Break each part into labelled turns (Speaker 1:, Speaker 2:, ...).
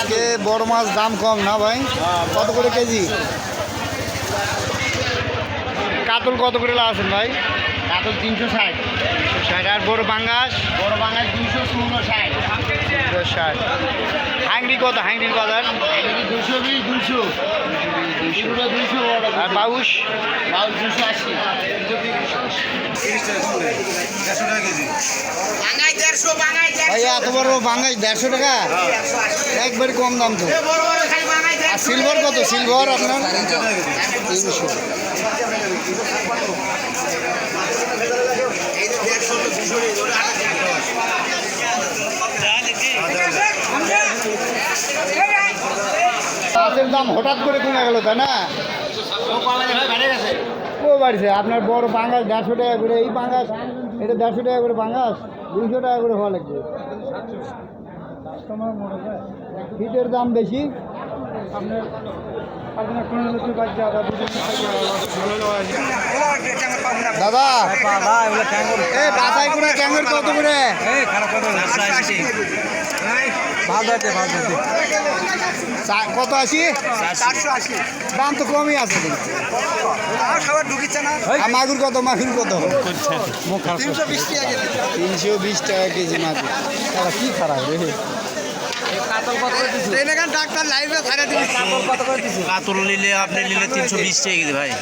Speaker 1: আজকে বড় মাছ দাম কম না ভাই? কত করে কেজি? কাতল কত করে লাগাচ্ছেন ভাই?
Speaker 2: কাতল তিনশো ষাট।
Speaker 1: ষাট আর বড় বাঙ্গাস?
Speaker 2: বড় বাঙাল দুশো শূন্য ষাট।
Speaker 1: দশ ষাট। হাংরি কত? হাংরির বাজার?
Speaker 2: দুশো বিশ দুশো দুশো দুশো
Speaker 1: আর বাউশ?
Speaker 2: বাউল দুশো আশি। বাঙাই দেড়শো বাঙাই
Speaker 1: ভাই, এত বড় বাঙ্গাস দেড়শো টাকা? একবারে কম দাম তো।
Speaker 2: বাঙাই
Speaker 1: আর সিলভার কত? সিলভার আপনার? তিনশো। দাম হঠাৎ করে কমে গেল, তাই না? ও বাড়িছে আপনার বড় বাঙ্গাস দেড়শো টাকা করে এই বাঙ্গাস এটা দেড়শো টাকা করে বাঙাস দুইশো টাকা করে হওয়া লাগবে। ফিটের দাম বেশি। আপনার দাদা। করে কত করে? চা- কত আশি? দাম তো কমই আছে। মাগুর কত? মাগুর কত? তিনশো বিশ টাকা কেজি। মাগুর। তারা কি খারাপ রে?
Speaker 3: কাতল নিলে আপনি নিলে তিনশো বিশ টাকা কেজি ভাই।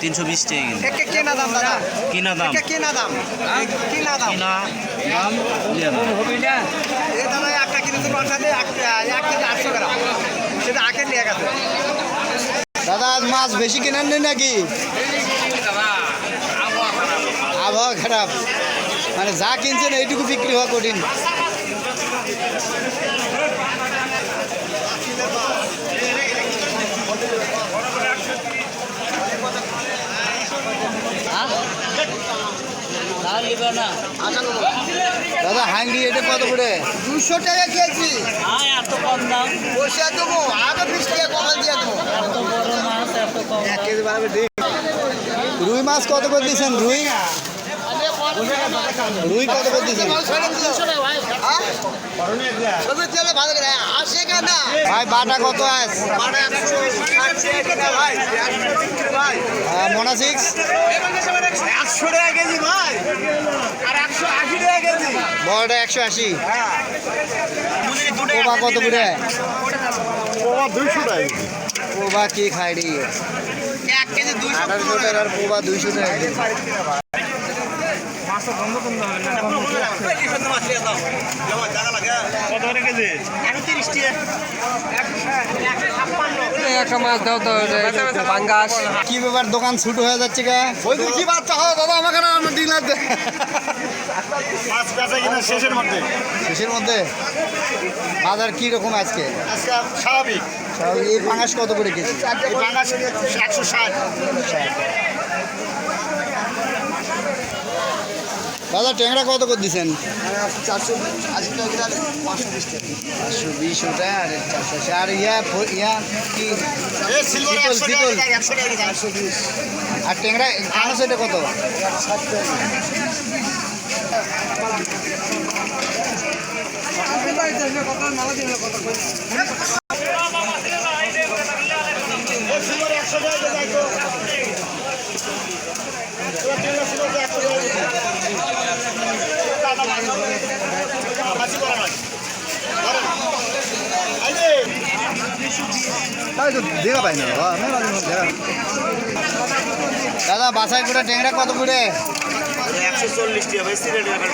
Speaker 3: তিনশো বিশ টাকা কেজি।
Speaker 1: কেনা দাম দাদা।
Speaker 3: কিনা দাম।
Speaker 1: কেনা দাম। কিনা দাম। দাদা, আজ মাছ বেশি কেনার নেই নাকি? আবহাওয়া খারাপ। মানে যা কিনছেন এইটুকু বিক্রি হওয়া কঠিন। দাদা হাঙ্গি এটা কত করে? দুশো টাকা কেজি।
Speaker 3: এত কম দাম।
Speaker 1: বসে দেবো আরও বিশ টাকা কমাল দিয়ে দেবো।
Speaker 3: এত বড় মাছ এত কম
Speaker 1: এক কেজি বাড়াবে রুই মাছ কত করে দিয়েছেন? রুই? রুই কত করে দিয়েছেন? ভাই বাটা কত আছে? মোনা সিক্স?
Speaker 2: একশো টাকা কেজি ভাই আর একশো আশি টাকা কেজি
Speaker 1: বড়টা একশো আশি। কোবা কত করে
Speaker 2: দুইশো টাকা
Speaker 1: পোবা কি খাই রে?
Speaker 2: এক কেজি দুইশো
Speaker 1: টাকার পোবা দুইশো টাকা
Speaker 2: কত করে কেজি? একশো
Speaker 4: মাছ দাও তো পাঙ্গাস।
Speaker 1: কি ব্যাপার দোকান ছোট হয়ে যাচ্ছে গা ওই কি বাচ্চা হয় দাদা আমাকে না আমার ডিনার দে।
Speaker 2: মাছ বেচা কিনা শেষের মধ্যে?
Speaker 1: শেষের মধ্যে? বাজার কি রকম আজকে?
Speaker 2: আজকে স্বাভাবিক।
Speaker 1: এই পাঙাশ কত করে কেজি?
Speaker 2: এই একশো ষাট।
Speaker 1: দাদা ট্যাংরা কত করে দিচ্ছেন
Speaker 2: চারশো বিশ
Speaker 1: ওটা আর চারশো আশি। আর ইয়া ইয়া কি? শীতল, শীতল। আর ট্যাংরা এটা কত?
Speaker 2: একশো টাকা তো
Speaker 1: দেখা পাই না দাদা বাসায় করে ট্যাংরা কত করে
Speaker 2: একশো চল্লিশ টাকা